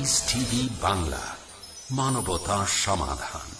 TV Bangla মানবতা সমাধান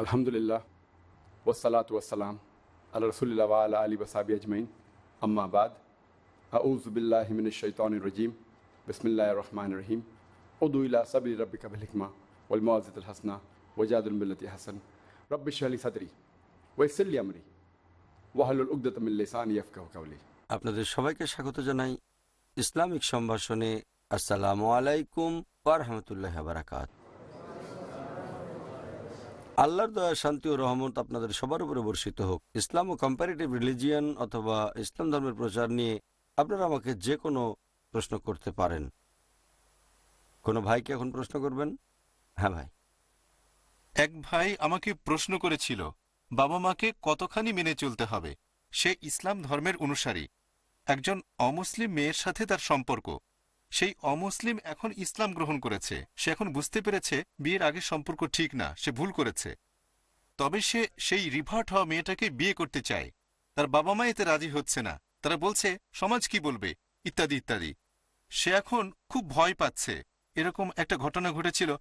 আলহামদুলিল্লাহ ওসালাত ওয়াসালাম আল্লাহ রসুল্লাহ আলা আলী ওসাবি আজমাইন আম্মা বাদ আউজবিল্লাহ হিমিন শৈতান রজিম বিসমিল্লাহ রহমান রহিম উদুল্লা সাবি রব্বিকা বিল হিকমা ওয়াল মুআজিদুল হাসনা ওজাদুল মিল্লতি হাসান রব্বিশ আলী সাদরি ওয়াইসল্লি আমরি ওয়াহলুল উকদত মিল লিসানি ইয়াফকাহু কাওলি আপনাদের সবাইকে স্বাগত জানাই ইসলামিক সম্ভাষণে। আসসালামু আলাইকুম ওয়ারহমতুল্লাহ বারাকাত আল্লাহর দয়া, শান্তি ও রহমত আপনাদের সবার উপরে বর্ষিত হোক। ইসলাম ও কম্পারেটিভ রিলিজিয়ান অথবা ইসলাম ধর্মের প্রচার নিয়ে আপনারা আমাকে যে কোনো প্রশ্ন করতে পারেন। কোনো ভাইকে এখন প্রশ্ন করবেন? হ্যাঁ ভাই। এক ভাই আমাকে প্রশ্ন করেছিল, বাবা মাকে কতখানি মেনে চলতে হবে? সে ইসলাম ধর্মের অনুসারী। একজন অমুসলিম মেয়ের সাথে তার সম্পর্ক। সেই অমুসলিম এখন ইসলাম গ্রহণ করেছে। সে এখন বুঝতে পেরেছে বিয়ের আগের সম্পর্ক ঠিক না, সে ভুল করেছে। তবে সে সেই রিভার্ট হওয়া মেয়েটাকে বিয়ে করতে চায়। তার বাবা মা এতে রাজি হচ্ছে না। তারা বলছে, সমাজ কি বলবে? ইত্যাদি ইত্যাদি। সে এখন খুব ভয় পাচ্ছে। এরকম একটা ঘটনা ঘটেছিল,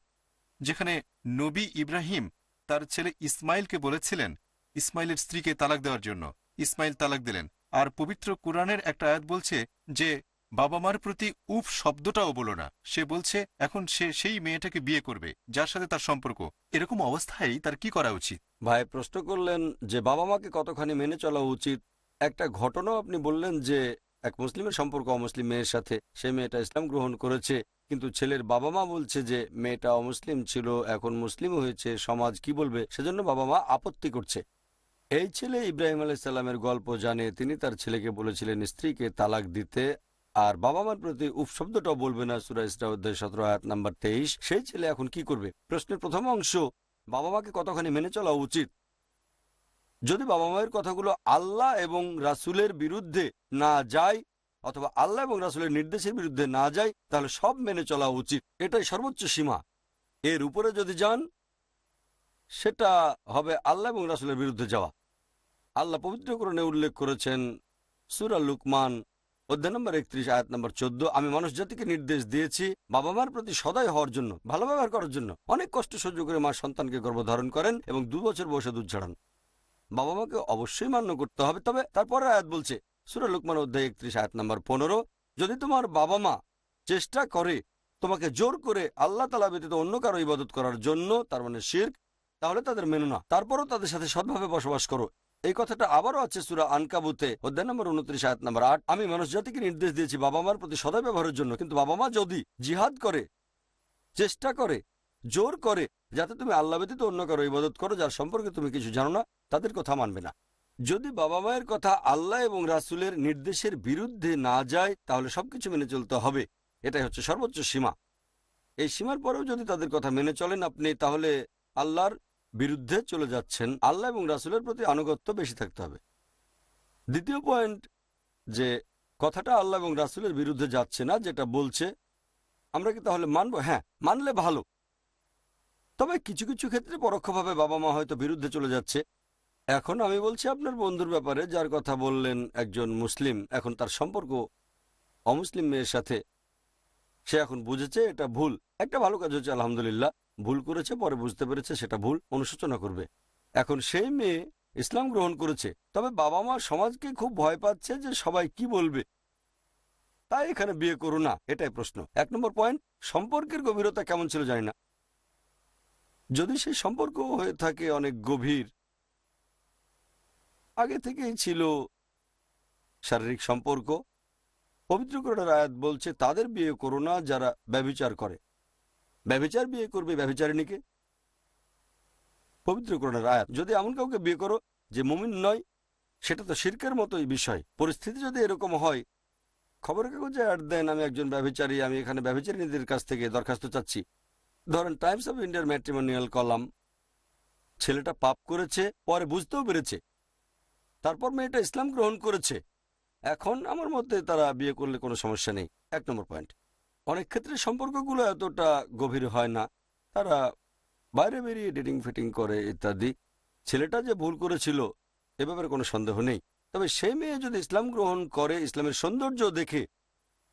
যেখানে নবী ইব্রাহিম তার ছেলে ইসমাইলকে বলেছিলেন, ইসমাইলের স্ত্রীকে তালাক দেওয়ার জন্য। ইসমাইল তালাক দিলেন। আর পবিত্র কোরআনের একটা আয়াত বলছে যে বাবা মার প্রতি উফ শব্দটাও বলো না। সে বলছে, এখন সে সেই মেয়েটাকে বিয়ে করবে, যার সাথে তার সম্পর্ক। এরকম অবস্থায় তার কি করা উচিত? ভাই, প্রশ্ন করলেন যে বাবা মাকে কতখানি মেনে চলা উচিত? একটা ঘটনাও আপনি বললেন যে, এক মুসলিমের সম্পর্ক অমুসলিম মেয়ের সাথে। সে মেয়েটা ইসলাম গ্রহণ করেছে, কিন্তু ছেলের বাবা মা বলছে যে, মেয়েটা অমুসলিম ছিল, এখন মুসলিম হয়েছে, সমাজ কি বলবে? সেজন্য বাবা মা আপত্তি করছে। এই ছেলে ইব্রাহিম আলাইসাল্লামের গল্প জানে। তিনি তার ছেলেকে বলেছিলেন, স্ত্রীকে তালাক দিতে আর বাবা মার প্রতি উপশব্দটাও বলবে না সুরা ইসরা অধ্যায় সতেরো আয়াত নাম্বার তেইশ। সেই ছেলে এখন কি করবে? প্রশ্নের প্রথম অংশ বাবা মাকে কতখানি মেনে চলা উচিত? যদি বাবা মায়ের কথাগুলো আল্লাহ এবং রাসুলের বিরুদ্ধে না যায় অথবা আল্লাহ এবং রাসুলের নির্দেশের বিরুদ্ধে না যায়, তাহলে সব মেনে চলা উচিত। এটাই সর্বোচ্চ সীমা। এর উপরে যদি যান, সেটা হবে আল্লাহ এবং রাসুলের বিরুদ্ধে যাওয়া। আল্লাহ পবিত্রকরণে উল্লেখ করেছেন সুরা লুকমান অধ্যায় নম্বর, একত্রিশ আয়াত নম্বর চোদ্দ, আমি মানুষ জাতিকে নির্দেশ দিয়েছি বাবা মার প্রতি সদয় হওয়ার জন্য, ভালো ব্যবহার করার জন্য। অনেক কষ্ট সহ্য করে মা সন্তানকে গর্ভধারণ করেন এবং দু বছর বয়সে দুধ ছাড়ান বাবা মাকে অবশ্যই মান্য করতে হবে, তবে তারপরে আয়াত বলছে, সুরা লুকমান অধ্যায় একত্রিশ আয়াত নম্বর পনেরো, যদি তোমার বাবা মা চেষ্টা করে তোমাকে জোর করে আল্লাহ তালা ব্যতীত অন্য কারও ইবাদত করার জন্য, তার মানে শির্ক, তাহলে তাদের মেনো না। তারপরও তাদের সাথে সৎভাবে বসবাস করো। এই কথাটা আবারও আছে সুরা আনকাবুতে, অধ্যায় নম্বর উনত্রিশ, আয়াত নম্বর আট। আমি মানুষ জাতিকে নির্দেশ দিয়েছি বাবা মার প্রতি সদয় ব্যবহারের জন্য। কিন্তু বাবা মা যদি জিহাদ করে, চেষ্টা করে, জোর করে, যাতে তুমি আল্লাহ ব্যতীত অন্য কারও ইবাদত করো, যার সম্পর্কে তুমি কিছু জানো না, তাদের কথা মানবে না। যদি বাবা মায়ের কথা আল্লাহ এবং রাসুলের নির্দেশের বিরুদ্ধে না যায়, তাহলে সবকিছু মেনে চলতে হবে। এটাই হচ্ছে সর্বোচ্চ সীমা। এই সীমার পরেও যদি তাদের কথা মেনে চলেন আপনি, তাহলে আল্লাহর বিরুদ্ধে চলে যাচ্ছেন, আল্লাহ এবং রাসুলের প্রতি আনুগত্য বেশি থাকতে হবে। দ্বিতীয় পয়েন্ট যে কথাটা আল্লাহ এবং রাসুলের বিরুদ্ধে যাচ্ছে না, যেটা বলছে, আমরা কি তাহলে মানবো? হ্যাঁ মানলে ভালো। তবে কিছু কিছু ক্ষেত্রে পরোক্ষভাবে বাবা মা হয়তো বিরুদ্ধে চলে যাচ্ছে। এখন আমি বলছি আপনার বন্ধুর ব্যাপারে, যার কথা বললেন একজন মুসলিম, এখন তার সম্পর্ক অমুসলিম মেয়ের সাথে। সে এখন বুঝেছে এটা ভুল। একটা ভালো কাজ হচ্ছে আলহামদুলিল্লাহ। ভুল করেছে, পরে বুঝতে পেরেছে সেটা ভুল, অনুশোচনা করবে। এখন সেই মেয়ে ইসলাম গ্রহণ করেছে, তবে বাবা মা সমাজকে খুব ভয় পাচ্ছে যে সবাই কি বলবে। তাই এখানে বিয়ে করো না, এটাই প্রশ্ন। এক নম্বর পয়েন্ট, সম্পর্কের গভীরতা কেমন ছিল জানি না। যদি সেই সম্পর্ক হয়ে থাকে অনেক গভীর, আগে থেকেই ছিল শারীরিক সম্পর্ক। পবিত্র কোরআনের আয়াত বলছে, তাদের বিয়ে করো না যারা ব্যভিচার করে। ব্যভিচার বিয়ে করবে ব্যভিচারিণীকে? পবিত্র কোরআনের আয়াত। যদি এমন কাউকে বিয়ে করো যে মুমিন নয়, সেটা তো শির্কের মতোই বিষয়। পরিস্থিতি যদি এরকম হয়, খবরের কাগজে অ্যাড দেন, আমি একজন ব্যবচারী আমি এখানে ব্যবচারীদের কাছ থেকে দরখাস্ত চাচ্ছি। ধরেন, টাইমস অফ ইন্ডিয়ার ম্যাট্রিমোনিয়াল কলাম, ছেলেটা পাপ করেছে, পরে বুঝতেও পেরেছে। তারপর মেয়েটা ইসলাম গ্রহণ করেছে। এখন আমার মতে তারা বিয়ে করলে কোনো সমস্যা নেই। এক নম্বর পয়েন্ট। অনেক ক্ষেত্রে সম্পর্কগুলো এতটা গভীর হয় না। তারা বাইরে বেরিয়ে ডেটিং ফিটিং করে ইত্যাদি। ছেলেটা যে ভুল করেছিল, এ ব্যাপারে কোনো সন্দেহ নেই। তবে সেই মেয়ে যদি ইসলাম গ্রহণ করে, ইসলামের সৌন্দর্য দেখে,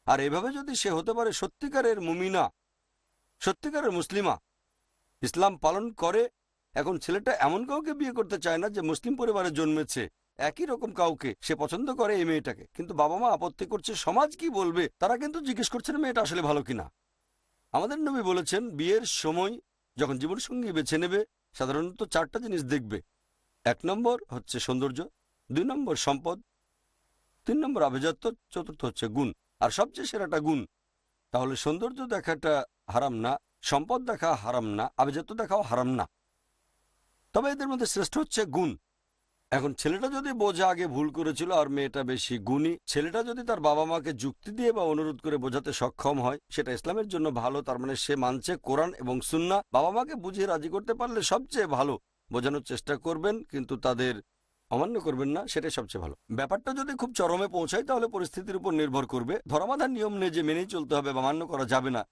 আর এভাবে যদি সে হতে পারে সত্যিকারের মুমিনা, সত্যিকারের মুসলিমা, ইসলাম পালন করে, এখন ছেলেটা এমন কাউকে বিয়ে করতে চায় না যে মুসলিম পরিবারে জন্মেছে। একই রকম কাউকে। সে পছন্দ করে এই মেয়েটাকে। কিন্তু বাবা মা আপত্তি করছে, সমাজ কি বলবে? তারা কিন্তু জিজ্ঞেস করছেন মেয়েটা আসলে ভালো কিনা। আমাদের নবী বলেছেন, বিয়ের সময় যখন জীবনসঙ্গী বেছে নেবে, সাধারণত চারটা জিনিস দেখবে। এক নম্বর হচ্ছে সৌন্দর্য, দুই নম্বর সম্পদ, তিন নম্বর আভিজাত্য, চতুর্থ হচ্ছে গুণ। আর সবচেয়ে সেরাটা গুণ। তাহলে সৌন্দর্য দেখাটা হারাম না, সম্পদ দেখা হারাম না, আভিজাত্য দেখাও হারাম না। তবে এদের মধ্যে শ্রেষ্ঠ হচ্ছে গুণ। এখন ছেলেটা যদি বোঝা আগে ভুল করেছিল আর মেয়েটা বেশি গুণী, ছেলেটা যদি তার বাবা মাকে যুক্তি দিয়ে বা অনুরোধ করে বোঝাতে সক্ষম হয়, সেটা ইসলামের জন্য ভালো, তার মানে সে মানছে কোরআন এবং সুন্না বাবা মাকে বুঝিয়ে রাজি করতে পারলে সবচেয়ে ভালো, বোঝানোর চেষ্টা করবেন, কিন্তু তাদের অমান্য করবেন না, সেটাই সবচেয়ে ভালো। ব্যাপারটা যদি খুব চরমে পৌঁছায়, তাহলে পরিস্থিতির উপর নির্ভর করবে। ধর্মাধার নিয়ম নেই যে মেনেই চলতে হবে বা মান্য করা যাবে না।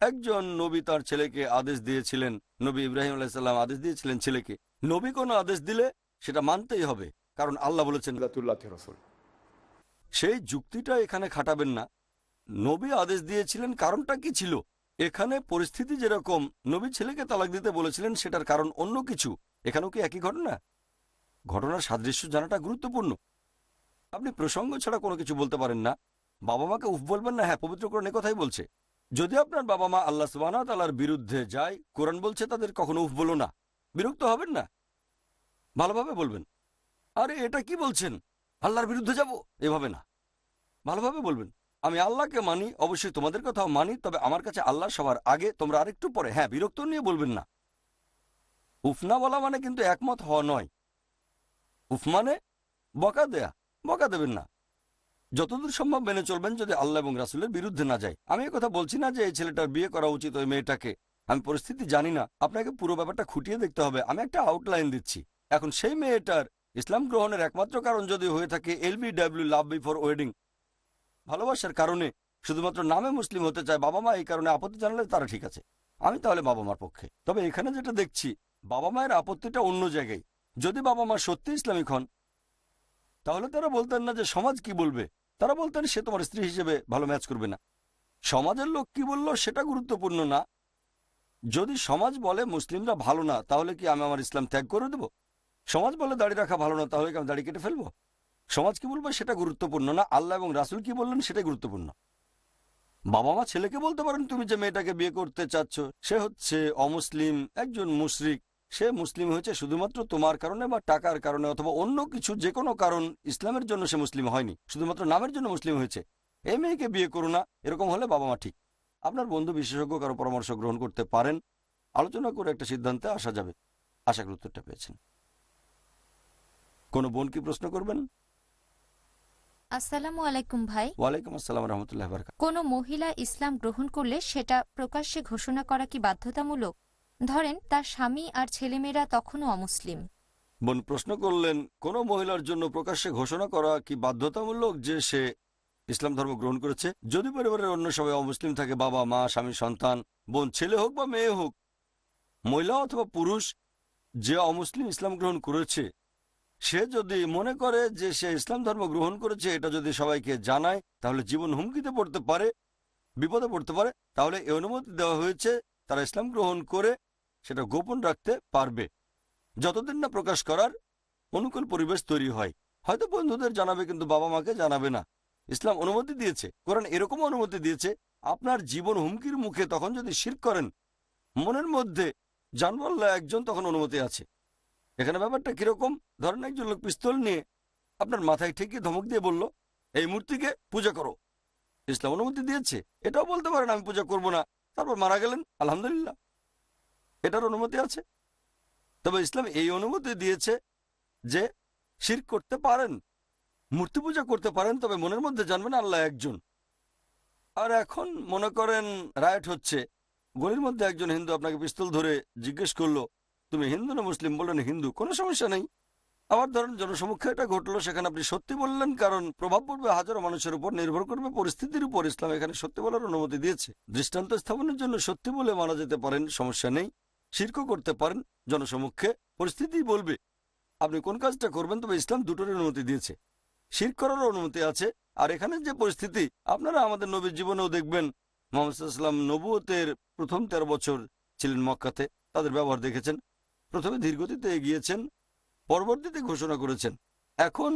একজন নবী তার ছেলেকে আদেশ দিয়েছিলেন, নবী ইব্রাহিম আলাইসাল্লাম আদেশ দিয়েছিলেন ছেলেকে। নবী কোনো আদেশ দিলে সেটা মানতেই হবে। কারণ আল্লাহ বলেছেন সেই যুক্তিটা এখানে খাটাবেন না। নবী আদেশ দিয়েছিলেন কারণটা কি ছিল? এখানে পরিস্থিতি যেরকম নবী ছেলেকে তালাক দিতে বলেছিলেন সেটার কারণ অন্য কিছু। এখানেও কি একই ঘটনা? ঘটনার সাদৃশ্য জানাটা গুরুত্বপূর্ণ। আপনি প্রসঙ্গ ছাড়া কোনো কিছু বলতে পারেন না। বাবা মাকে উফ বলবেন না হ্যাঁ পবিত্র পবিত্রকরণ কথাই বলছে। যদি আপনার বাবা মা আল্লাহ সুবাহ তালার বিরুদ্ধে যায় কোরআন বলছে তাদের কখনো উফ বলো না। বিরক্ত হবেন না? ভালোভাবে বলবেন। আরে, এটা কি বলছেন? আল্লাহর বিরুদ্ধে যাব? এভাবে না। ভালোভাবে বলবেন। আমি আল্লাহকে মানি, অবশ্যই তোমাদের কথাও মানি, তবে আমার কাছে আল্লাহ সবার আগে, তোমরা আরেকটু পরে। হ্যাঁ বিরক্ত নিয়ে বলবেন না। উফনা বলা মানে কিন্তু একমত হওয়া নয়। উফ মানে বকা দেয়া, বকা দেবেন না। যতদূর সম্ভব মেনে চলবেন যদি আল্লাহ এবং রাসুলের বিরুদ্ধে না যায়। আমি কথা বলছি না যে এই ছেলেটার বিয়ে করা উচিত ওই মেয়েটাকে। আমি পরিস্থিতি জানি না। আপনাকে পুরো ব্যাপারটা খুঁটিয়ে দেখতে হবে। আমি একটা আউটলাইন দিচ্ছি। এখন সেই মেয়েটার ইসলাম গ্রহণের একমাত্র কারণ যদি হয়ে থাকে এলবিডাব্লিউ লাভ বিফোর ওয়েডিং। ভালোবাসার কারণে শুধুমাত্র নামে মুসলিম হতে চায় বাবা মা এই কারণে আপত্তি জানালে তারা ঠিক আছে। আমি তাহলে বাবা মার পক্ষে। তবে এখানে যেটা দেখছি বাবা মায়ের আপত্তিটা অন্য জায়গায়। যদি বাবা মা সত্যি ইসলামিক হন, তাহলে তারা বলতেন না যে সমাজ কি বলবে। তারা বলতেন, সে তোমার স্ত্রী হিসেবে ভালো ম্যাচ করবে না। সমাজের লোক কি বলল সেটা গুরুত্বপূর্ণ না। যদি সমাজ বলে মুসলিমরা ভালো না, তাহলে কি আমি আমার ইসলাম ত্যাগ করে দেব? সমাজ বলে দাড়ি রাখা ভালো না, তাহলে আমি দাড়ি কেটে ফেলব? সমাজ কি বলবে? সেটা গুরুত্বপূর্ণ না? আল্লাহ এবং রাসুল কি বললেন? সেটাই গুরুত্বপূর্ণ। বাবা মা ছেলেকে বলতে পারেন, তুমি যে মেয়েটাকে বিয়ে করতে চাচ্ছ, সে হচ্ছে অমুসলিম, একজন মুশরিক। সে মুসলিম হয়েছে শুধুমাত্র তোমার কারণে বা টাকার কারণে অথবা অন্য কিছু যে কোনো কারণ ইসলামের জন্য সে মুসলিম হয়নি। শুধুমাত্র নামের জন্য মুসলিম হয়েছে। এই মেয়েকে বিয়ে করো না, এরকম হলে বাবা মা ঠিক। আপনার বন্ধু বিশেষজ্ঞ কারও পরামর্শ গ্রহণ করতে পারেন। আলোচনা করে একটা সিদ্ধান্তে আসা যাবে। আশা করি উত্তরটা পেয়েছেন। কোনো বোন কি প্রশ্ন করবেন? আসসালামু আলাইকুম ভাই। ওয়ালাইকুম আসসালাম রহমতুল্লাহ বারকাত কোনো মহিলা ইসলাম গ্রহণ করলে সেটা প্রকাশ্যে ঘোষণা করা কি বাধ্যতামূলক? ধরেন তার স্বামী আর ছেলেমেয়েরা তখনও অমুসলিম। বোন প্রশ্ন করলেন কোন মহিলার জন্য প্রকাশ্যে ঘোষণা করা কি বাধ্যতামূলক যে সে ইসলাম ধর্ম গ্রহণ করেছে? যদি পরিবারের অন্য সবাই অমুসলিম থাকে বাবা মা স্বামী সন্তান বোন ছেলে হোক বা মেয়ে হোক মহিলা অথবা পুরুষ যে অমুসলিম ইসলাম গ্রহণ করেছে সে যদি মনে করে যে সে ইসলাম ধর্ম গ্রহণ করেছে, এটা যদি সবাইকে জানায়, তাহলে জীবন হুমকিতে পড়তে পারে, বিপদে পড়তে পারে, তাহলে এই অনুমতি দেওয়া হয়েছে, তারা ইসলাম গ্রহণ করে সেটা গোপন রাখতে পারবে। যতদিন না প্রকাশ করার অনুকূল পরিবেশ তৈরি হয়। হয়তো বন্ধুদের জানাবে, কিন্তু বাবা মাকে জানাবে না। ইসলাম অনুমতি দিয়েছে। কোরআন এরকম অনুমতি দিয়েছে, আপনার জীবন হুমকির মুখে তখন যদি শির করেন, মনের মধ্যে জানবল্লা একজন তখন অনুমতি আছে। এখানে ব্যাপারটা কীরকম? ধরেন একজন লোক পিস্তল নিয়ে আপনার মাথায় ঠিকই ধমক দিয়ে বলল, এই মূর্তিকে পূজা করো। ইসলাম অনুমতি দিয়েছে। এটাও বলতে পারেন, আমি পূজা করব না। তারপর মারা গেলেন, আলহামদুলিল্লাহ। এটার অনুমতি আছে। তবে ইসলাম এই অনুমতি দিয়েছে যে শির করতে পারেন, মূর্তি পূজা করতে পারেন, তবে মনের মধ্যে জানবেন আল্লাহ একজন। আর এখন মনে করেন রায়ট হচ্ছে, গলির মধ্যে একজন হিন্দু আপনাকে পিস্তল ধরে জিজ্ঞেস করল তুমি হিন্দু না মুসলিম বললেন হিন্দু, কোনো সমস্যা নেই। আবার ধরেন, জনসমক্ষে এটা ঘটলো, সেখানে আপনি সত্যি বললেন, কারণ প্রভাব পড়বে হাজারো মানুষের উপর, নির্ভর করবে পরিস্থিতির উপর। ইসলাম এখানে সত্যি বলার অনুমতি দিয়েছে। দৃষ্টান্ত স্থাপনের জন্য সত্যি বলে মানা যেতে পারেন, সমস্যা নেই। শির্ক করতে পারেন, জনসমক্ষে পরিস্থিতি বলবে। আপনি কোন কাজটা করবেন, তবে ইসলাম দুটোর অনুমতি দিয়েছে। শির করারও অনুমতি আছে। আর এখানে যে পরিস্থিতি, আপনারা আমাদের নবীর জীবনেও দেখবেন মোহাম্মদাম নবুয়তের প্রথম তেরো বছর ছিলেন মক্কাতে, তাদের ব্যবহার দেখেছেন। প্রথমে ধীরগতিতে এগিয়েছেন, পরবর্তীতে ঘোষণা করেছেন, এখন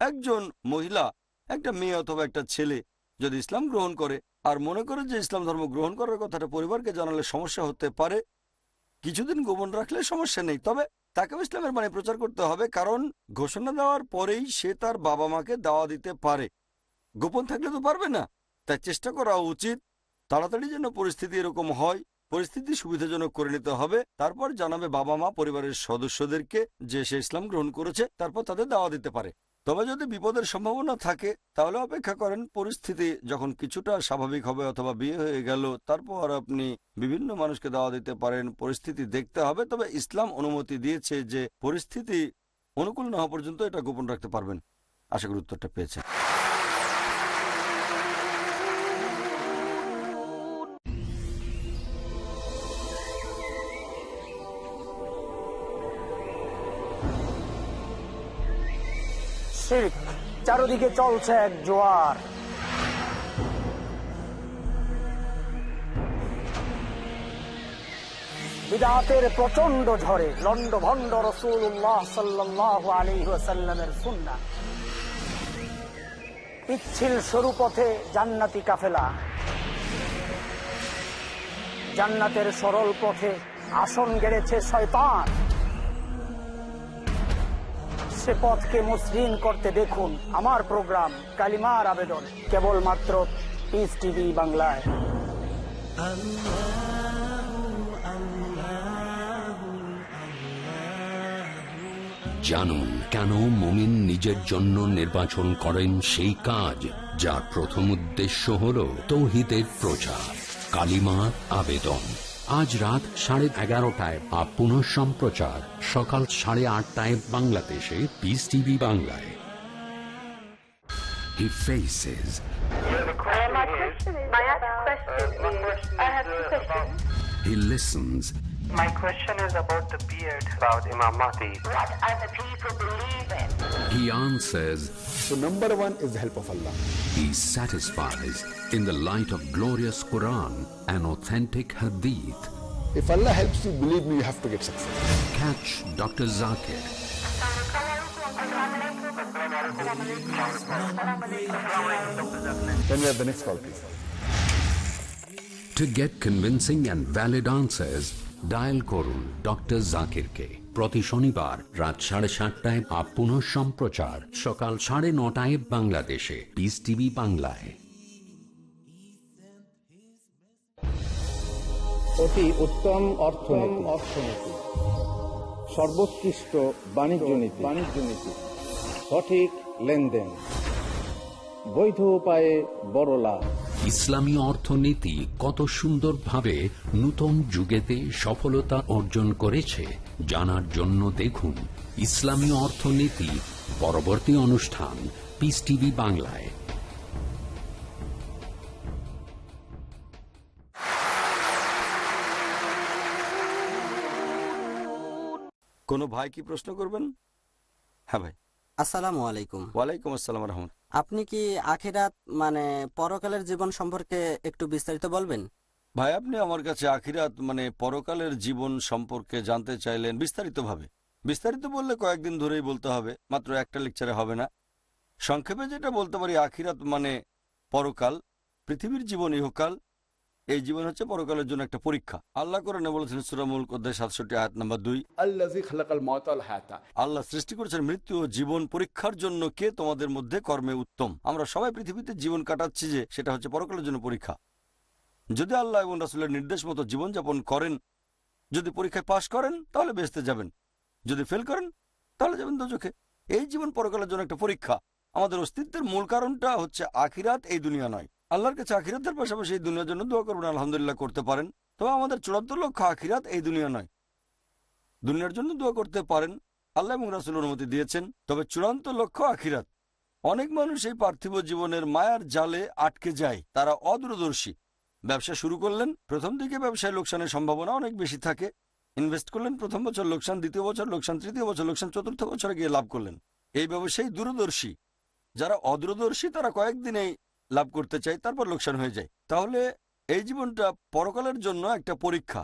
একজন মহিলা, একটা মেয়ে অথবা একটা ছেলে যদি ইসলাম গ্রহণ করে, আর মনে করে যে ইসলাম ধর্ম গ্রহণ করার কথাটা পরিবারকে জানালে সমস্যা হতে পারে, কিছুদিন গোপন রাখলে সমস্যা নেই, তবে তাকেও ইসলামের মানে প্রচার করতে হবে, কারণ ঘোষণা দেওয়ার পরেই সে তার বাবা মাকে দাওয়া দিতে পারে। গোপন থাকলে তো পারবে না, তাই চেষ্টা করা উচিত, তাড়াতাড়ি যেন পরিস্থিতি এরকম হয় পরিস্থিতি সুবিধাজনক করে নিতে হবে। তারপর জানাবে বাবা মা পরিবারের সদস্যদেরকে যে সে ইসলাম গ্রহণ করেছে, তারপর তাদের দাওয়া দিতে পারে। তবে যদি বিপদের সম্ভাবনা থাকে, তাহলে অপেক্ষা করেন পরিস্থিতি যখন কিছুটা স্বাভাবিক হবে অথবা বিয়ে হয়ে গেল, তারপর আপনি বিভিন্ন মানুষকে দাওয়া দিতে পারেন, পরিস্থিতি দেখতে হবে। তবে ইসলাম অনুমতি দিয়েছে যে পরিস্থিতি অনুকূল না হওয়া পর্যন্ত এটা গোপন রাখতে পারবেন। আশা করি উত্তরটা পেয়েছেন। শির্ক চারদিকে চলছে এক জোয়ার। বিদাতের প্রচণ্ড ঝড়ে লন্ড ভন্ড রসুল্লাহ সাল্লাহ আলী সাল্লামের সুন্না পিচ্ছিল সরু পথে জান্নাতি কাফেলা। জান্নাতের সরল পথে আসন গেড়েছে শয়তান। সে পথকে মসৃণ করতে দেখুন আমার প্রোগ্রাম, কালিমার আবেদন, কেবলমাত্র পিস টিভি বাংলায়। জানুন কেন মমিন নিজের জন্য নির্বাচন করেন সেই কাজ, যার প্রথম উদ্দেশ্য হল তৌহিদের প্রচার কালিমা আবেদন। আজ রাত সাড়ে এগারোটায় বা পুনঃ সম্প্রচার সকাল সাড়ে আটটায় বাংলাদেশে পিস টিভি বাংলায় He faces, My question is, my question is, I have two questions. he listens, My question is about the beard about Imam Mahdi. What are the people believing? he answers, So number one is the help of Allah. he satisfies in the light of glorious Quran and authentic Hadith. If Allah helps you, believe me, you have to get success. Catch Dr. Zakir Then we have the next call, please. To get convincing and valid answers, dial করুন doctor জাকিরকে। প্রতি শনিবার রাত সাড়ে সাতটায় up পুনঃ সম্প্রচার সকাল সাড়ে নটায় বাংলাদেশে। পিস টিভি বাংলায়। অতি উত্তম অর্থনীতি। অর্থনীতি। সর্বোৎকৃষ্ট বাণিজ্য নীতি। বাণিজ্য নীতি। সঠিক লেনদেন। বৈধ উপায়ে বড় লাভ। ইসলামী অর্থনীতি কত সুন্দরভাবে নূতন যুগেতে সফলতা অর্জন করেছে জানার জন্য দেখুন ইসলামী অর্থনীতি পরবর্তী অনুষ্ঠান পিস টিভি বাংলায়। কোনো ভাই কি প্রশ্ন করবেন? হ্যাঁ ভাই। আসসালামু আলাইকুম। ওয়ালাইকুম আসসালাম রহমত আপনি কি আখিরাত মানে পরকালের জীবন সম্পর্কে একটু বিস্তারিত বলবেন? ভাই, আপনি আমার কাছে আখিরাত মানে পরকালের জীবন সম্পর্কে জানতে চাইলেন বিস্তারিতভাবে। বিস্তারিত বললে কয়েকদিন ধরেই বলতে হবে, মাত্র একটা লেকচারে হবে না। সংক্ষেপে যেটা বলতে পারি, আখিরাত মানে পরকাল, পৃথিবীর জীবন ইহকাল এই জীবন হচ্ছে পরকালের জন্য একটা পরীক্ষা। আল্লাহ কোরআনে বলেছেন সুরামুল অধ্যায় সাতষট্টি আয়াত নাম্বার দুই। আল্লাহ সৃষ্টি করেছেন মৃত্যু ও জীবন পরীক্ষার জন্য কে তোমাদের মধ্যে কর্মে উত্তম। আমরা সবাই পৃথিবীতে জীবন কাটাচ্ছি যে সেটা হচ্ছে পরকালের জন্য পরীক্ষা। যদি আল্লাহ এবং রাসুলের নির্দেশ মতো জীবনযাপন করেন যদি পরীক্ষায় পাশ করেন তাহলে বেসতে যাবেন। যদি ফেল করেন তাহলে যাবেন দোজখে এই জীবন পরকালের জন্য একটা পরীক্ষা। আমাদের অস্তিত্বের মূল কারণটা হচ্ছে আখিরাত এই দুনিয়া নয়। আল্লাহর কাছে আখিরাতের পাশাপাশি এই দুনিয়ার জন্য দোয়া করবেন, আলহামদুলিল্লাহ করতে পারেন। তবে আমাদের চূড়ান্ত লক্ষ্য আখিরাত এই দুনিয়া নয়। দুনিয়ার জন্য দোয়া করতে পারেন, আল্লাহ এবং রাসুল অনুমতি দিয়েছেন, তবে চূড়ান্ত লক্ষ্য আখিরাত। অনেক মানুষ এই পার্থিব জীবনের মায়ার জালে আটকে যায়, তারা অদূরদর্শী। ব্যবসা শুরু করলেন, প্রথম দিকে ব্যবসায় লোকসানের সম্ভাবনা অনেক বেশি থাকে। ইনভেস্ট করলেন, প্রথম বছর লোকসান, দ্বিতীয় বছর লোকসান, তৃতীয় বছর লোকসান, চতুর্থ বছরে গিয়ে লাভ করলেন। এই ব্যবসায়ী দূরদর্শী। যারা অদূরদর্শী, তারা কয়েকদিনেই লাভ করতে চাই, তারপর লোকসান হয়ে যায়। তাহলে এই জীবনটা পরকালের জন্য একটা পরীক্ষা।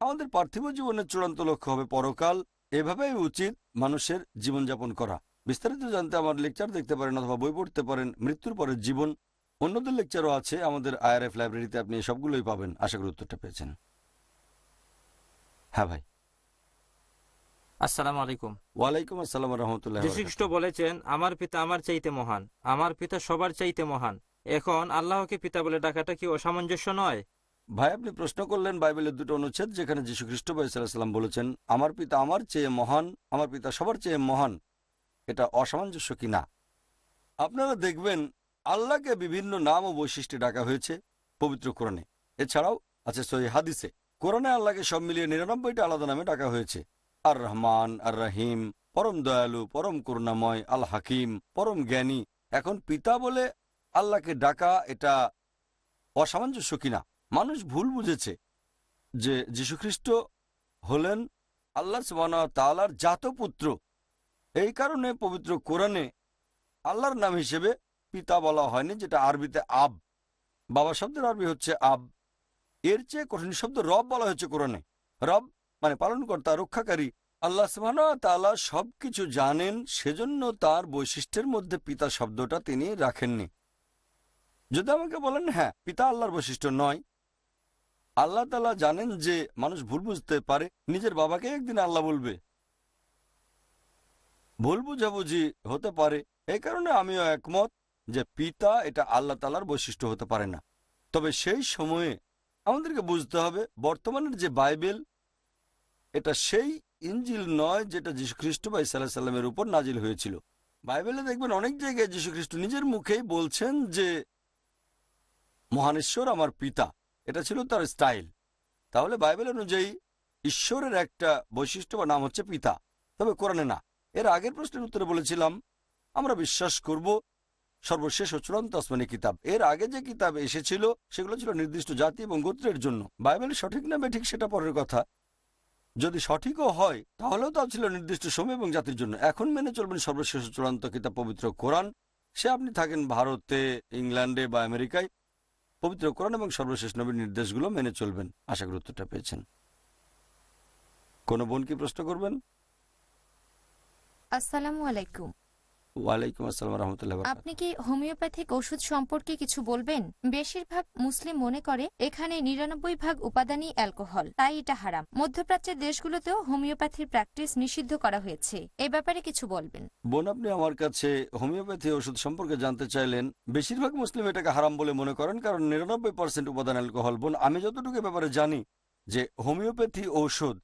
আমাদের পার্থিব জীবনের চূড়ান্ত লক্ষ্য হবে পরকাল। এভাবেই উচিত মানুষের জীবনযাপন করা। বিস্তারিত জানতে আমার লেকচার দেখতে পারেন অথবা বই পড়তে পারেন মৃত্যুর পরের জীবন। অন্যদের লেকচারও আছে, আমাদের আইআরএফ লাইব্রেরিতে আপনি সবগুলোই পাবেন। আশা করি উত্তরটা পেয়েছেন। হ্যাঁ ভাই। আসসালামু আলাইকুম। ওয়ালাইকুম আসসালাম রহমতুল্লাহ যীশু বলেছেন আমার পিতা আমার চাইতে মহান আমার পিতা সবার চাইতে মহান। এখন আল্লাহকে পিতা বলে ডাকাটা কি অসামঞ্জস্য নয়? ভাই আপনি প্রশ্ন করলেন বাইবেলের দুটো অনুচ্ছেদ যেখানে যীশু খ্রিস্ট সাল্লাম বলেছেন আমার পিতা আমার চেয়ে মহান আমার পিতা সবার চেয়ে মহান। এটা অসামঞ্জস্য কি না? আপনারা দেখবেন আল্লাহকে বিভিন্ন নাম ও বৈশিষ্ট্যে ডাকা হয়েছে পবিত্র কোরআনে। এছাড়াও আছে সহি হাদিসে কোরআনে আল্লাহকে সব মিলিয়ে নিরানব্বইটা আলাদা নামে ডাকা হয়েছে। আর রহমান আর রহিম পরম দয়ালু, পরম করুণাময় আল হাকিম পরম জ্ঞানী। এখন পিতা বলে আল্লাহকে ডাকা এটা অসামঞ্জস্য কিনা? মানুষ ভুল বুঝেছে যে যীশুখ্রিস্ট হলেন আল্লাহ সুবাহ তালার জাত পুত্র এই কারণে পবিত্র কোরআনে আল্লাহর নাম হিসেবে পিতা বলা হয়নি, যেটা আরবিতে আব। বাবা শব্দের আরবি হচ্ছে আব। এর চেয়ে কঠিন শব্দ রব বলা হয়েছে কোরআনে। রব মানে পালনকর্তা, রক্ষাকারী, আল্লাহ তালা সবকিছু জানেন, সেজন্য তার বৈশিষ্ট্যের মধ্যে পিতা শব্দটা তিনি রাখেননি। যদি আমাকে বলেন হ্যাঁ পিতা আল্লাহর বৈশিষ্ট্য নয়। আল্লাহ তালা জানেন যে মানুষ ভুল বুঝতে পারে, নিজের বাবাকে একদিন আল্লাহ বলবে। ভুল বুঝাবুঝি হতে পারে এই কারণে আমিও একমত যে পিতা এটা আল্লাহ তালার বৈশিষ্ট্য হতে পারে না। তবে সেই সময়ে আমাদেরকে বুঝতে হবে, বর্তমানের যে বাইবেল এটা সেই ইঞ্জিল নয় যেটা যীশু খ্রিস্ট বা ইসাল্লাহ সাল্লামের উপর নাজিল হয়েছিল। বাইবেলে দেখবেন অনেক জায়গায় যীশু খ্রিস্ট নিজের মুখেই বলছেন যে মহানেশ্বর আমার পিতা। এটা ছিল তার স্টাইল। তাহলে বাইবেল অনুযায়ী ঈশ্বরের একটা বৈশিষ্ট্য বা নাম হচ্ছে পিতা। তবে কোরআনে না। এর আগের প্রশ্নের উত্তরে বলেছিলাম, আমরা বিশ্বাস করব সর্বশেষ ও চূড়ান্ত আসমানি কিতাব। এর আগে যে কিতাব এসেছিল, সেগুলো ছিল নির্দিষ্ট জাতি এবং গোত্রের জন্য। বাইবেল সঠিক না ঠিক সেটা পরের কথা। যদি সঠিকও হয়, তাহলেও তা ছিল নির্দিষ্ট সময় এবং জাতির জন্য। এখন মেনে চলবেন সর্বশেষ চূড়ান্ত কিতাব, পবিত্র কোরআন। সে আপনি থাকেন ভারতে, ইংল্যান্ডে বা আমেরিকায়। পবিত্র কোরআন এবং সর্বশেষ নবীর নির্দেশগুলো মেনে চলবেন। আশা করি উত্তরটা পেয়েছেন। কোনো বোন কি প্রশ্ন করবেন? আসসালামু আলাইকুম। ওয়ালাইকুম আসসালাম রহমতুল্লাহ আপনি কি হোমিওপ্যাথিক ওষুধ সম্পর্কে কিছু বলবেন? বেশিরভাগ মুসলিম মনে করে এখানে নিরানব্বই ভাগ উপাদানই অ্যালকোহল তাই এটা হারাম। মধ্যপ্রাচ্যের দেশগুলোতেও হোমিওপ্যাথির প্র্যাকটিস নিষিদ্ধ করা হয়েছে। এ ব্যাপারে কিছু বলবেন। বোন আপনি আমার কাছে হোমিওপ্যাথি ওষুধ সম্পর্কে জানতে চাইলেন বেশিরভাগ মুসলিম এটাকে হারাম বলে মনে করেন কারণ নিরানব্বই পার্সেন্ট উপাদান অ্যালকোহল। বোন আমি যতটুকু ব্যাপারে জানি যে হোমিওপ্যাথি ঔষধ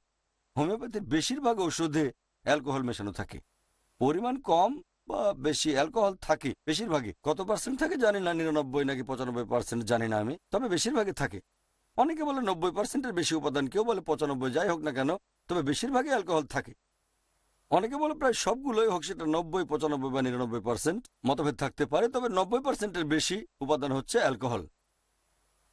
হোমিওপ্যাথির বেশিরভাগ ঔষধে অ্যালকোহল মেশানো থাকে। পরিমাণ কম বেশি অ্যালকোহল থাকে, বেশিরভাগই। কত পার্সেন্ট থাকে জানি না, নিরানব্বই নাকি পঁচানব্বই পার্সেন্ট জানি না আমি, তবে বেশিরভাগই থাকে। অনেকে বলে নব্বই পার্সেন্টের বেশি উপাদান, কেউ বলে পঁচানব্বই, যাই হোক না কেন, তবে বেশিরভাগই অ্যালকোহল থাকে। অনেকে বলে প্রায় সবগুলোই হোক, সেটা নব্বই, পঁচানব্বই বা নিরানব্বই পার্সেন্ট মতভেদ থাকতে পারে, তবে নব্বই পার্সেন্টের বেশি উপাদান হচ্ছে অ্যালকোহল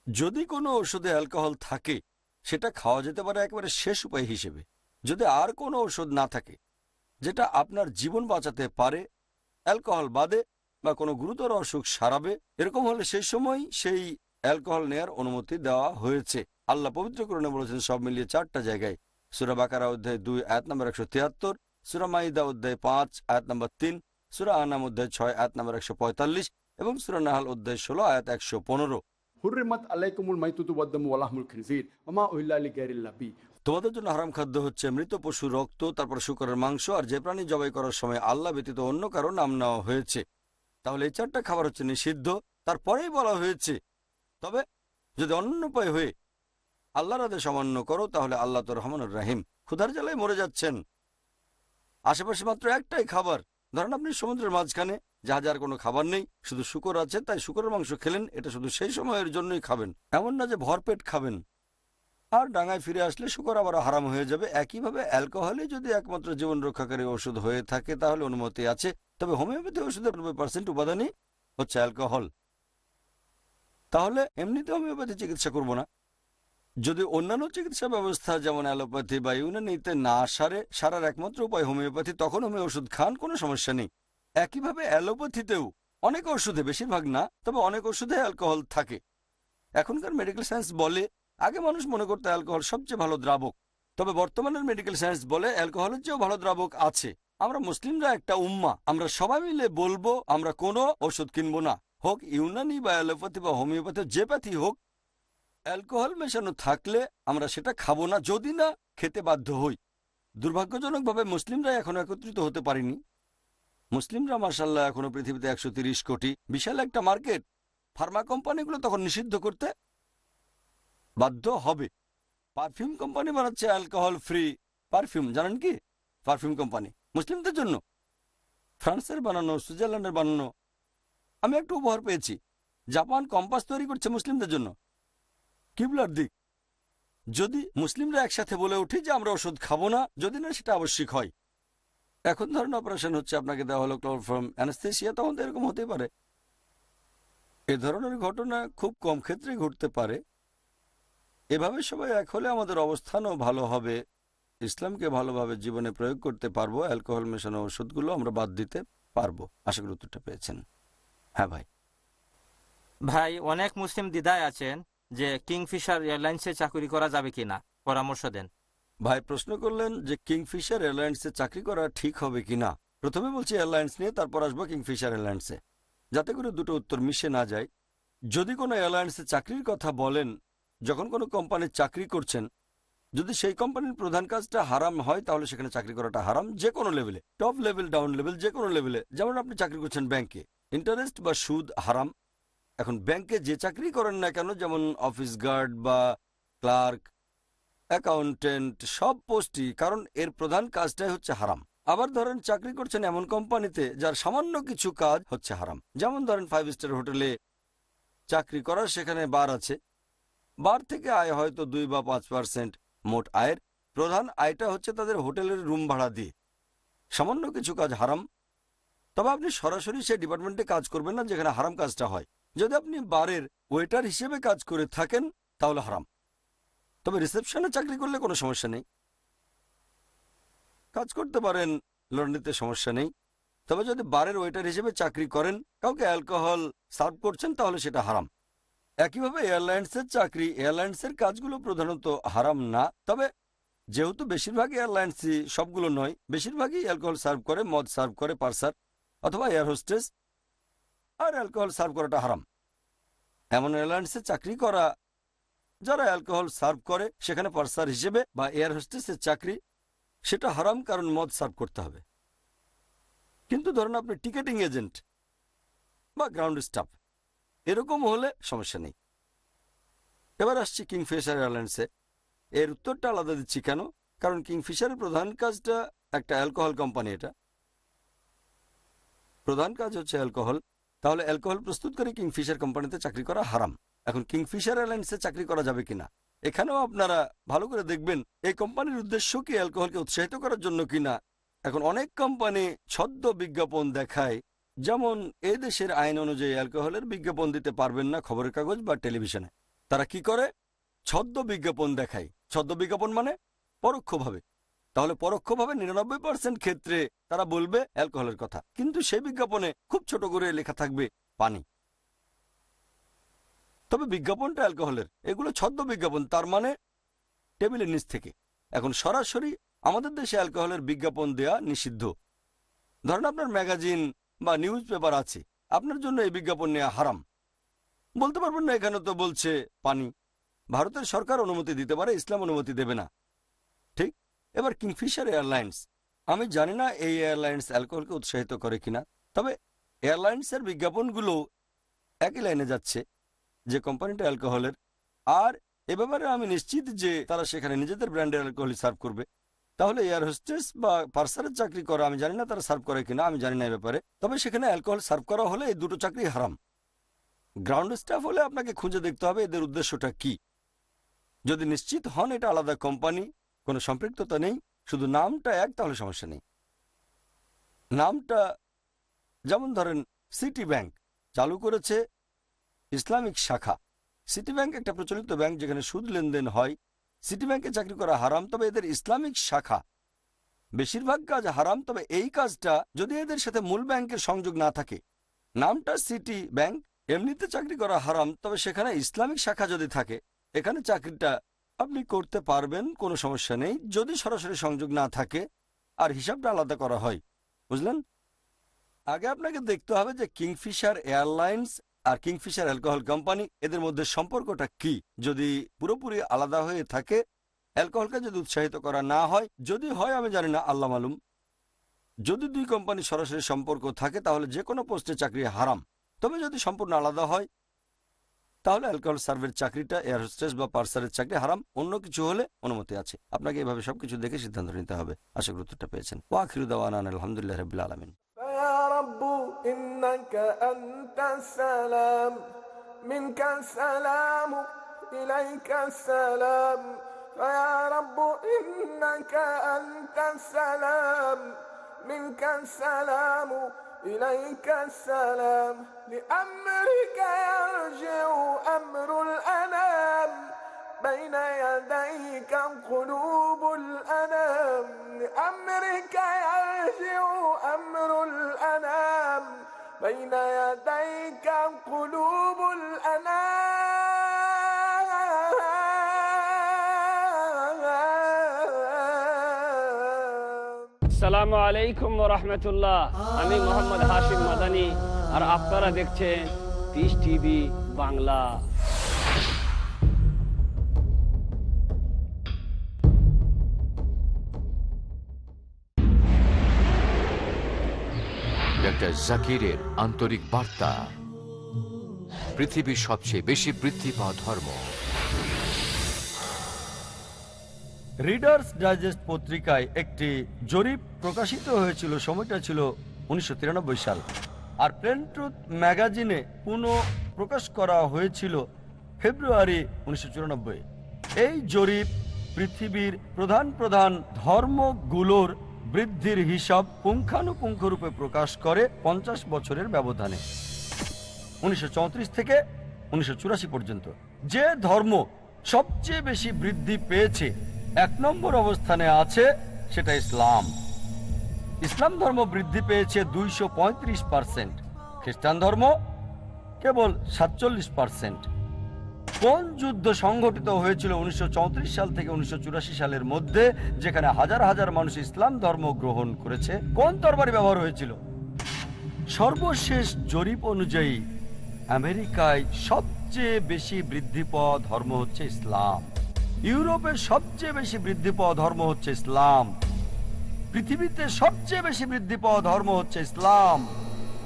যদি কোনো ওষুধে অ্যালকোহল থাকে, সেটা খাওয়া যেতে পারে একেবারে শেষ উপায় হিসেবে। যদি আর কোনো ওষুধ না থাকে, যেটা আপনার জীবন বাঁচাতে পারে অ্যালকোহল বাদে বা কোনো গুরুতর অসুখ সারাবে, এরকম হলে সেই সময় সেই অ্যালকোহল নেয়ার অনুমতি দেওয়া হয়েছে। আল্লাহ পবিত্রকরণে বলেছেন, সব মিলিয়ে চারটা জায়গায়। সুরা বাকারা অধ্যায় দুই, আয়াত নম্বর একশো তিয়াত্তর। সুরা মাইদা অধ্যায় পাঁচ, আয়াত নম্বর তিন। সুরা আনাম অধ্যায় ছয়, আয়াত নম্বর একশো পঁয়তাল্লিশ এবং সুরা নাহাল অধ্যায় ষোলো, আয়াত একশো পনেরো। হুররিমাত আলাইকুমুল মাইতুতু ওয়াদ্দামু ওয়ালাহমুল খিনজির। ওমা উহিল্লা লিগাইরিল্লাহ বি তোমাদের জন্য হারাম খাদ্য হচ্ছে মৃত পশু রক্ত, তারপর শুকরের মাংস, আর যে প্রাণী জবাই করার সময় আল্লাহ ব্যতীত অন্য কারও নাম নেওয়া হয়েছে। তাহলে এই চারটা খাবার হচ্ছে নিষিদ্ধ, তারপরেই বলা হয়েছে। তবে যদি অন্য উপায় হয়ে আল্লাহর আদেশ অমান্য করো, তাহলে আল্লাহ তো রহমানুর রাহিম। ক্ষুধার জ্বালায় মরে যাচ্ছেন। আশেপাশে মাত্র একটাই খাবার। ধরেন আপনি সমুদ্রের মাঝখানে জাহাজে আর কোনো খাবার নেই, শুধু শুকর আছে, তাই শুকরের মাংস খেলেন, এটা শুধু সেই সময়ের জন্যই খাবেন। এমন না যে ভরপেট খাবেন। আর ডাঙায় ফিরে আসলে শুকর আবার হারাম হয়ে যাবে। একইভাবে অ্যালকোহলই যদি একমাত্র জীবন রক্ষাকারী ওষুধ হয়ে থাকে, তাহলে অনুমতি আছে। তবে হোমিওপ্যাথি ওষুধের নব্বই পার্সেন্ট উপাদানই হচ্ছে অ্যালকোহল। তাহলে এমনিতে হোমিওপ্যাথি চিকিৎসা করব না। যদি অন্যান্য চিকিৎসা ব্যবস্থা যেমন অ্যালোপ্যাথি বা ইউনানিতে না সারে, সারার একমাত্র উপায় হোমিওপ্যাথি তখন হোমিও ওষুধ খান, কোনো সমস্যা নেই। একইভাবে অ্যালোপ্যাথিতেও অনেক ওষুধে বেশিরভাগ না, তবে অনেক ওষুধে অ্যালকোহল থাকে। এখনকার মেডিকেল সায়েন্স বলে আগে মানুষ মনে করতো অ্যালকোহল সবচেয়ে ভালো দ্রাবক। তবে বর্তমানের মেডিকেল সায়েন্স বলে অ্যালকোহলের চেয়েও ভালো দ্রাবক আছে। আমরা মুসলিমরা একটা উম্মা। আমরা সবাই মিলে বলব, আমরা কোনো ওষুধ কিনবো না। হোক ইউনানি বা অ্যালোপ্যাথি বা হোমিওপ্যাথি, যে প্যাথি হোক, অ্যালকোহল মেশানো থাকলে আমরা সেটা খাব না, যদি না খেতে বাধ্য হই। দুর্ভাগ্যজনকভাবে মুসলিমরা এখনও একত্রিত হতে পারেনি। মুসলিমরা মার্শাল্লাহ এখনও পৃথিবীতে একশো কোটি। বিশাল একটা মার্কেট ফার্মা কোম্পানিগুলো তখন নিষিদ্ধ করতে বাধ্য হবে। পারফিউম কোম্পানি বানাচ্ছে অ্যালকোহল ফ্রি পারফিউম, জানেন কি? Perfume company. মুসলিমদের জন্য। ফ্রান্সের বানানো, সুইজারল্যান্ডের বানানো। আমি একটু উপহার পেয়েছি। জাপান কম্পাস তৈরি করছে মুসলিমদের জন্য। কিবলার দিক। যদি মুসলিমরা একসাথে বলে উঠি যে আমরা ওষুধ খাব না, যদি না, সেটা আবশ্যিক হয়। এখন ধরেন অপারেশন হচ্ছে, আপনাকে দেওয়া হলো ক্লোরোফর্ম, অ্যানাস্থেসিয়া, তখন তো এরকম হতে পারে। এ ধরনের ঘটনা খুব কম ক্ষেত্রে ঘটতে পারে। এভাবে সবাই এক হলে আমাদের অবস্থানও ভালো হবে। ইসলামকে ভালোভাবে জীবনে প্রয়োগ করতে পারব অ্যালকোহল মেশানো ওষুধগুলো আমরা বাদ দিতে পারব। আশা করি উত্তরটা পেয়েছেন। হ্যাঁ ভাই। ভাই অনেক মুসলিম দ্বিধায় আছেন যে কিংফিশার এয়ারলাইন্সে চাকরি করা যাবে কিনা। পরামর্শ দেন। ভাই প্রশ্ন করলেন যে কিংফিশার এয়ারলাইন্সে চাকরি করা ঠিক হবে কিনা। প্রথমে বলছি এয়ারলাইন্স নিয়ে তারপর আসব কিংফিশার এয়ারলাইন্সে। যাতে করে দুটো উত্তর মিশে না যায়। যদি কোনো এয়ারলাইন্সে চাকরির কথা বলেন যখন কোনো কোম্পানির চাকরি করছেন, যদি সেই কোম্পানির প্রধান কাজটা হারাম হয়, তাহলে সেখানে চাকরি করাটা হারাম যে কোনো লেভেলে টপ লেভেল ডাউন লেভেল যে কোনো লেভেলে যেমন আপনি চাকরি করছেন ব্যাংকে ইন্টারেস্ট বা সুদ হারাম। এখন ব্যাংকে যে চাকরি করেন না কেন, যেমন অফিস গার্ড বা ক্লার্ক অ্যাকাউন্টেন্ট সব পোস্টই কারণ এর প্রধান কাজটাই হচ্ছে হারাম। আবার ধরেন চাকরি করছেন এমন কোম্পানিতে, যার সামান্য কিছু কাজ হচ্ছে হারাম। যেমন ধরেন ফাইভ স্টার হোটেলে চাকরি করার সেখানে বার আছে। বার থেকে আয় হয়তো দুই বা পাঁচ পার্সেন্ট মোট আয়ের। প্রধান আয়টা হচ্ছে তাদের হোটেলের রুম ভাড়া দিয়ে। সামান্য কিছু কাজ হারাম। তবে আপনি সরাসরি সেই ডিপার্টমেন্টে কাজ করবেন না যেখানে হারাম কাজটা হয়। যদি আপনি বারের ওয়েটার হিসেবে কাজ করে থাকেন, তাহলে হারাম। তবে রিসেপশনে চাকরি করলে কোনো সমস্যা নেই। কাজ করতে পারেন, লন্ড্রিতে সমস্যা নেই। তবে যদি বারের ওয়েটার হিসেবে চাকরি করেন, কাউকে অ্যালকোহল সার্ভ করছেন, তাহলে সেটা হারাম। একইভাবে এয়ারলাইন্সের চাকরি, এয়ারলাইন্সের কাজগুলো প্রধানত হারাম না। তবে যেহেতু বেশিরভাগ এয়ারলাইন্সই, সবগুলো নয়, বেশিরভাগই অ্যালকোহল সার্ভ করে, মদ সার্ভ করে, পার্সার অথবা এয়ার হোস্টেস। আর অ্যালকোহল সার্ভ করাটা হারাম। এমন এয়ারলাইন্সে চাকরি করা, যারা অ্যালকোহল সার্ভ করে, সেখানে পার্সার হিসেবে বা এয়ার হোস্টেসের চাকরি, সেটা হারাম কারণ মদ সার্ভ করতে হবে। কিন্তু ধরুন আপনি টিকেটিং এজেন্ট বা গ্রাউন্ড স্টাফ। এরকম হলে সমস্যা নেই। এবার আসছি কিংফিশার এয়ারলাইন্সে। এর উত্তরটা আলাদা দিচ্ছি কেন? কারণ কিংফিশারের প্রধান কাজটা একটা অ্যালকোহল কোম্পানি এটা। প্রধান কাজ হচ্ছে অ্যালকোহল। তাহলে অ্যালকোহল প্রস্তুত প্রস্তুতকারী কিংফিশার কোম্পানিতে চাকরি করা হারাম। এখন কিংফিশার এয়ারলাইন্সে চাকরি করা যাবে কিনা? এখানেও আপনারা ভালো করে দেখবেন এই কোম্পানির উদ্দেশ্য কি অ্যালকোহলকে উৎসাহিত করার জন্য কিনা। এখন অনেক কোম্পানি ছদ্ম বিজ্ঞাপন দেখায় যেমন, এই দেশের আইন অনুযায়ী অ্যালকোহলের বিজ্ঞাপন দিতে পারবেন না খবরের কাগজ বা টেলিভিশনে। তারা কি করে? ছদ্ম বিজ্ঞাপন দেখায়। ছদ্ম বিজ্ঞাপন মানে পরোক্ষভাবে। তাহলে পরোক্ষভাবে নিরানব্বই পার্সেন্ট ক্ষেত্রে তারা বলবে অ্যালকোহলের কথা। কিন্তু সেই বিজ্ঞাপনে খুব ছোট করে লেখা থাকবে পানি। তবে বিজ্ঞাপনটা অ্যালকোহলের। এগুলো ছদ্ম বিজ্ঞাপন, তার মানে টেবিলের নিচ থেকে। এখন সরাসরি আমাদের দেশে অ্যালকোহলের বিজ্ঞাপন দেয়া নিষিদ্ধ। ধরেন আপনার ম্যাগাজিন বা নিউজ পেপার আছে। আপনার জন্য এই বিজ্ঞাপন নেওয়া হারাম। বলতে পারবেন না, এখানে তো বলছে পানি। ভারতের সরকার অনুমতি দিতে পারে, ইসলাম অনুমতি দেবে না। ঠিক? এবার কিংফিশার এয়ারলাইন্স। আমি জানি না এই এয়ারলাইন্স অ্যালকোহলকে উৎসাহিত করে কিনা, তবে এয়ারলাইন্সের বিজ্ঞাপনগুলো একই লাইনে যাচ্ছে, যে কোম্পানিটা অ্যালকোহলের। আর এ ব্যাপারে আমি নিশ্চিত যে তারা সেখানে নিজেদের ব্র্যান্ডের অ্যালকোহল সার্ভ করবে। তাহলে এয়ার হোস্টেস বা পার্সারের চাকরি করা, আমি জানি না তারা সার্ভ করে কিনা, আমি জানি না এই ব্যাপারে। তবে সেখানে অ্যালকোহল সার্ভ করা হলে এই দুটো চাকরি হারাম। গ্রাউন্ড স্টাফ হলে আপনাকে খুঁজে দেখতে হবে এদের উদ্দেশ্যটা কি। যদি নিশ্চিত হন এটা আলাদা কোম্পানি কোনো সম্পৃক্ততা নেই, শুধু নামটা এক, তাহলে সমস্যা নেই। নামটা, যেমন ধরেন সিটি ব্যাংক চালু করেছে ইসলামিক শাখা। সিটি ব্যাংক একটা প্রচলিত ব্যাংক যেখানে সুদ লেনদেন হয়। সিটি ব্যাংকে চাকরি করা হারাম, তবে এদের ইসলামিক শাখা। বেশিরভাগ কাজ হারাম, তবে এই কাজটা যদি এদের সাথে মূল ব্যাংকের সংযোগ না থাকে। নামটা সিটি ব্যাংক, এমনিতে চাকরি করা হারাম, তবে সেখানে ইসলামিক শাখা যদি থাকে, এখানে চাকরিটা আপনি করতে পারবেন, কোনো সমস্যা নেই। যদি সরাসরি সংযোগ না থাকে, আর হিসাবটা আলাদা করা হয়। বুঝলেন? আগে আপনাকে দেখতে হবে যে কিংফিশার এয়ারলাইন্স আর কিংফিশার অ্যালকোহল কোম্পানি এদের মধ্যে সম্পর্কটা কি? যদি পুরোপুরি আলাদা হয়ে থাকে, অ্যালকোহলকে যদি উৎসাহিত করা না হয়, যদি হয়, আমি জানি না, আল্লাহ মালুম। যদি দুই কোম্পানি সরাসরি সম্পর্ক থাকে, তাহলে যে কোনো পোস্টে চাকরি হারাম। তবে যদি সম্পূর্ণ আলাদা হয়, তাহলে অ্যালকোহল সার্ভের চাকরিটা, এয়ার হোস্টেস বা পার্সারের চাকরি হারাম, অন্য কিছু হলে অনুমতি আছে। আপনাকে এভাবে সবকিছু দেখে সিদ্ধান্ত নিতে হবে। আশা উত্তরটা পেয়েছেন। ওয়াখিরুদ্দাওয়ান আলহামদুলিল্লাহ রবিল আলমিন। يا رب إنك أنت السلام. منك السلام إليك السلام. فيا رب إنك أنت السلام. منك السلام إليك السلام. لأمرك يرجع أمر الأنام. بين يديك قلوب الأنام. لأمرك يرجع أمر الأنام بين يديك قلوب الأنام সালামু আলাইকুম রহমতুল্লাহ আমি মোহাম্মদ হাশিম মাদানি আর আপনারা দেখছেন পিস টিভি বাংলা জাকিরের আন্তরিক বার্তা। পৃথিবীর সবচেয়ে বেশি বৃদ্ধি পাওয়া ধর্ম। রিডার্স ডাইজেস্ট পত্রিকায় একটি জরিপ প্রকাশিত হয়েছিল, সময়টা ছিল উনিশশো তিরানব্বই সাল। আর প্লেন ম্যাগাজিনে পুনঃ প্রকাশ করা হয়েছিল ফেব্রুয়ারি উনিশশো চুরানব্বই। এই জরিপ পৃথিবীর প্রধান প্রধান ধর্মগুলোর বৃদ্ধির হিসাব পুঙ্খানুপুঙ্খরূপে প্রকাশ করে পঞ্চাশ বছরের ব্যবধানে। উনিশশো চৌত্রিশ থেকে উনিশশো চুরাশি পর্যন্ত। যে ধর্ম সবচেয়ে বেশি বৃদ্ধি পেয়েছে, এক নম্বর অবস্থানে আছে সেটা ইসলাম। ইসলাম ধর্ম বৃদ্ধি পেয়েছে দুইশো পার্সেন্ট। খ্রিস্টান ধর্ম কেবল সাতচল্লিশ পার্সেন্ট। কোন যুদ্ধ সংঘটিত হয়েছিল উনিশশো চৌত্রিশ সাল থেকে উনিশশো চুরাশি সালের মধ্যে, যেখানে হাজার হাজার মানুষ ইসলাম ধর্ম গ্রহণ করেছে? কোন তরবারি ব্যবহার হয়েছিল? সর্বশেষ জরিপ অনুযায়ী, আমেরিকায় সবচেয়ে বেশি বৃদ্ধি পাওয়া ধর্ম হচ্ছে ইসলাম। ইউরোপের সবচেয়ে বেশি বৃদ্ধি পাওয়া ধর্ম হচ্ছে ইসলাম। পৃথিবীতে সবচেয়ে বেশি বৃদ্ধি পাওয়া ধর্ম হচ্ছে ইসলাম।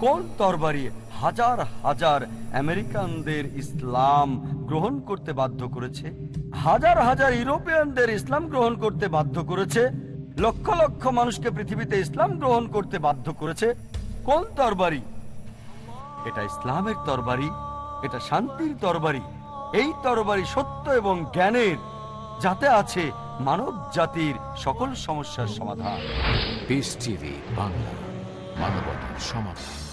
কোন তরবারি হাজার হাজার আমেরিকানদের ইসলাম গ্রহণ করতে বাধ্য করেছে। হাজার হাজার ইউরোপিয়ানদের ইসলাম গ্রহণ করতে বাধ্য করেছে। লক্ষ লক্ষ মানুষকে পৃথিবীতে ইসলাম গ্রহণ করতে বাধ্য করেছে। কোন তরবারি? এটা ইসলামের তরবারি, এটা শান্তির তরবারি। এই তরবারি সত্য এবং জ্ঞানের, যাতে আছে মানব জাতির সকল সমস্যার সমাধান। বাংলা, মানবতার সমাধান।